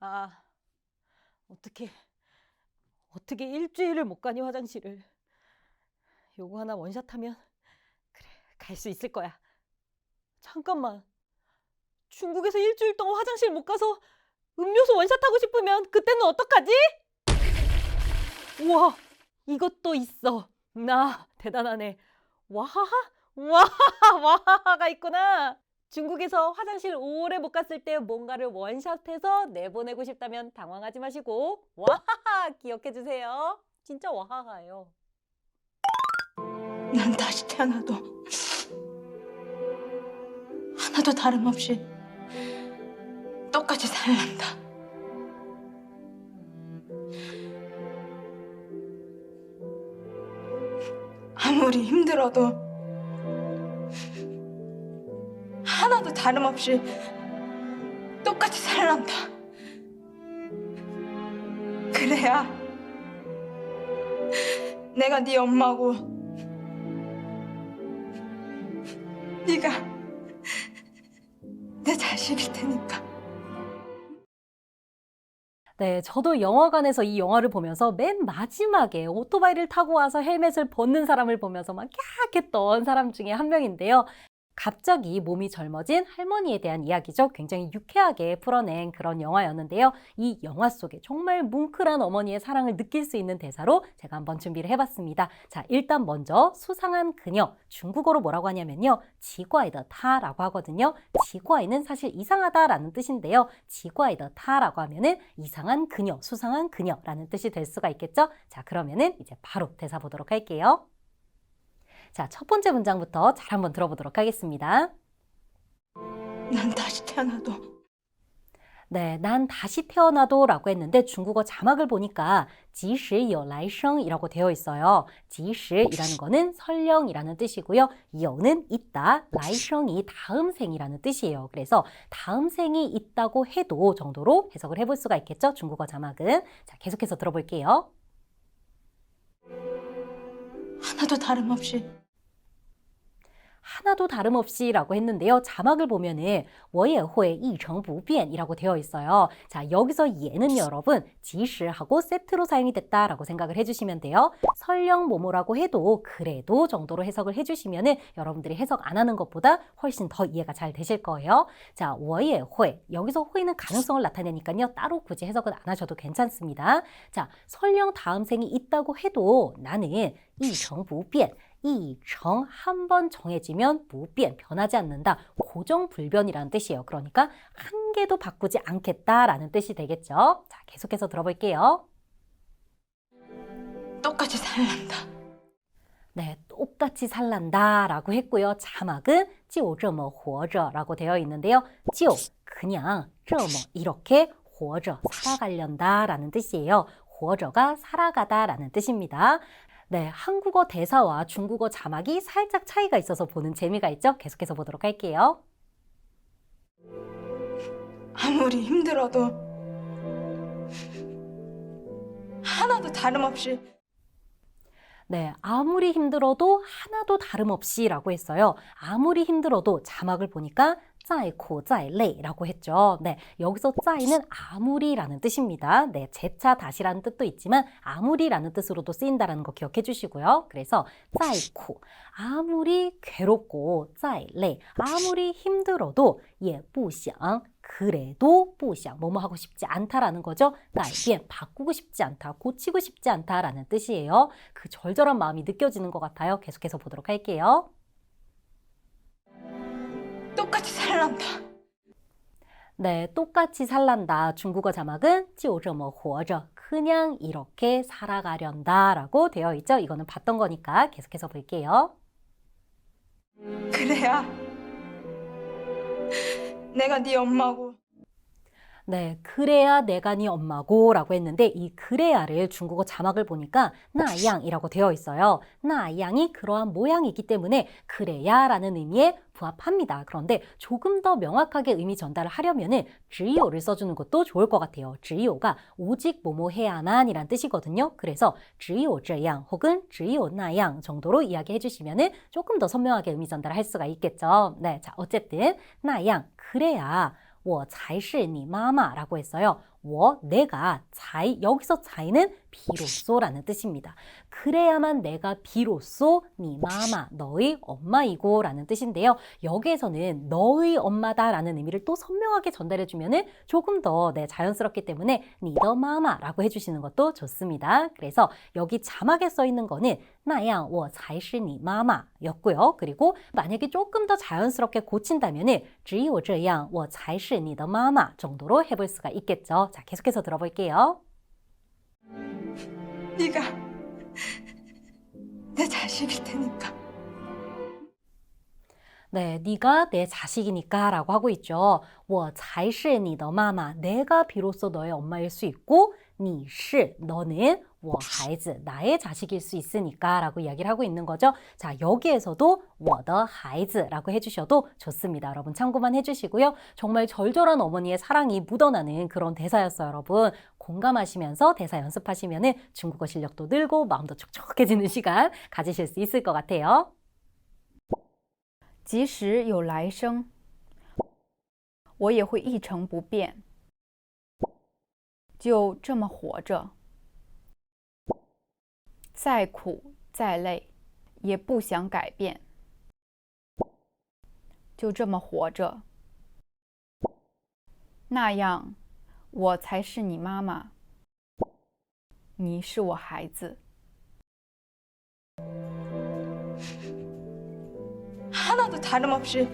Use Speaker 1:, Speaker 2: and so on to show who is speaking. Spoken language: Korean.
Speaker 1: 아, 어떻게, 어떻게 일주일을 못 가니 화장실을. 요거 하나 원샷 하면, 그래, 갈 수 있을 거야. 잠깐만. 중국에서 일주일 동안 화장실 못 가서 음료수 원샷하고 싶으면 그때는 어떡하지? 우와, 이것도 있어. 나 대단하네. 와하하, 와하하, 와하하가 있구나. 중국에서 화장실 오래 못 갔을 때 뭔가를 원샷해서 내보내고 싶다면 당황하지 마시고 와하하 기억해 주세요. 진짜 와하하예요.
Speaker 2: 난 다시 태어나도 하나도 다름없이 똑같이 살란다. 아무리 힘들어도 다름없이 똑같이 살란다. 그래야 내가 네 엄마고 네가 내 자식일 테니까.
Speaker 1: 네, 저도 영화관에서 이 영화를 보면서 맨 마지막에 오토바이를 타고 와서 헬멧을 벗는 사람을 보면서 막 캬악했던 사람 중에 한 명인데요. 갑자기 몸이 젊어진 할머니에 대한 이야기죠. 굉장히 유쾌하게 풀어낸 그런 영화였는데요. 이 영화 속에 정말 뭉클한 어머니의 사랑을 느낄 수 있는 대사로 제가 한번 준비를 해봤습니다. 자, 일단 먼저 수상한 그녀, 중국어로 뭐라고 하냐면요. 지과이더 타라고 하거든요. 지과이는 사실 이상하다라는 뜻인데요. 지과이더 타라고 하면은 이상한 그녀, 수상한 그녀라는 뜻이 될 수가 있겠죠. 자, 그러면은 이제 바로 대사 보도록 할게요. 자, 첫 번째 문장부터 잘 한번 들어보도록 하겠습니다.
Speaker 2: 난 다시 태어나도.
Speaker 1: 네, 난 다시 태어나도 라고 했는데 중국어 자막을 보니까 지시 여라이성이라고 되어 있어요. 지시이라는 거는 설령이라는 뜻이고요. 여는 있다, 라이성이 다음 생이라는 뜻이에요. 그래서 다음 생이 있다고 해도 정도로 해석을 해볼 수가 있겠죠. 중국어 자막은. 자, 계속해서 들어볼게요.
Speaker 2: 하나도 다름없이
Speaker 1: 하나도 다름없이 라고 했는데요. 자막을 보면은 워예호의 이정부변이라고 되어 있어요. 자, 여기서 예는 여러분 지시하고 세트로 사용이 됐다라고 생각을 해주시면 돼요. 설령 뭐뭐라고 해도 그래도 정도로 해석을 해주시면은 여러분들이 해석 안 하는 것보다 훨씬 더 이해가 잘 되실 거예요. 자, 워예호에 여기서 호에는 가능성을 나타내니까요. 따로 굳이 해석은 안 하셔도 괜찮습니다. 자, 설령 다음 생이 있다고 해도 나는 이정부변 이정 한 번 정해지면 무변 변하지 않는다. 고정불변이라는 뜻이에요. 그러니까 한 개도 바꾸지 않겠다라는 뜻이 되겠죠. 자, 계속해서 들어볼게요.
Speaker 2: 똑같이 살란다.
Speaker 1: 네, 똑같이 살란다라고 했고요. 자막은 就这么活着라고 되어 있는데요. 就 그냥 这么 이렇게 活着 살아가련다라는 뜻이에요. 活着가 살아가다라는 뜻입니다. 네, 한국어 대사와 중국어 자막이 살짝 차이가 있어서 보는 재미가 있죠? 계속해서 보도록 할게요.
Speaker 2: 아무리 힘들어도 하나도 다름없이
Speaker 1: 네, 아무리 힘들어도 하나도 다름없이라고 했어요. 아무리 힘들어도 자막을 보니까 짜이코 짜이레이라고 했죠. 네, 여기서 짜이는 아무리라는 뜻입니다. 네, 재차 다시라는 뜻도 있지만 아무리라는 뜻으로도 쓰인다라는 거 기억해 주시고요. 그래서 짜이코 아무리 괴롭고 짜이레이 아무리 힘들어도 예, 부샹 그래도 뿌샹 뭐뭐 하고 싶지 않다라는 거죠. 나이엔 바꾸고 싶지 않다, 고치고 싶지 않다라는 뜻이에요. 그 절절한 마음이 느껴지는 것 같아요. 계속해서 보도록 할게요.
Speaker 2: 살란다.
Speaker 1: 네, 똑같이 살란다. 중국어 자막은 就这么活着. 그냥 이렇게 살아가련다라고 되어 있죠. 이거는 봤던 거니까 계속해서 볼게요.
Speaker 2: 그래야 내가 네 엄마고
Speaker 1: 네, 그래야 내가 네 엄마고라고 했는데 이 그래야를 중국어 자막을 보니까 나양이라고 되어 있어요. 나양이 그러한 모양이기 때문에 그래야라는 의미에 부합합니다. 그런데 조금 더 명확하게 의미 전달을 하려면은 지요를 써주는 것도 좋을 것 같아요. 지요가 오직 뭐뭐 해야만이란 뜻이거든요. 그래서 지요 저양 혹은 지요 나양 정도로 이야기해 주시면은 조금 더 선명하게 의미 전달을 할 수가 있겠죠. 네, 자 어쨌든 나양 그래야 我才是你妈妈라고 했어요. 워 내가 자이 여기서 자이는 비로소라는 뜻입니다. 그래야만 내가 비로소 니 마마 너의 엄마이고라는 뜻인데요. 여기에서는 너의 엄마다라는 의미를 또 선명하게 전달해 주면은 조금 더 네, 자연스럽기 때문에 니더 마마라고 해주시는 것도 좋습니다. 그래서 여기 자막에 써 있는 거는 나양 我才是你妈妈였고요. 그리고 만약에 조금 더 자연스럽게 고친다면은 只有这样我才是你的妈妈 정도로 해볼 수가 있겠죠. 자, 계속해서 들어볼게요.
Speaker 2: 네가 내 자식일 테니까.
Speaker 1: 네, 네가 내 자식이니까라고 하고 있죠. 我才是你的妈妈. 내가 비로소 너의 엄마일 수 있고 你是 너는 我孩子 나의 자식일 수 있으니까라고 이야기를 하고 있는 거죠. 자, 여기에서도 我的孩子라고 해주셔도 좋습니다. 여러분 참고만 해주시고요. 정말 절절한 어머니의 사랑이 묻어나는 그런 대사였어요, 여러분. 공감하시면서 대사 연습하시면은 중국어 실력도 늘고 마음도 촉촉해지는 시간 가지실 수 있을 것 같아요.
Speaker 3: 即使有来生，我也会一成不变，就这么活着。再苦再累，也不想改变，就这么活着。那样，我才是你妈妈，你是我孩子。
Speaker 2: 하나도 다름없이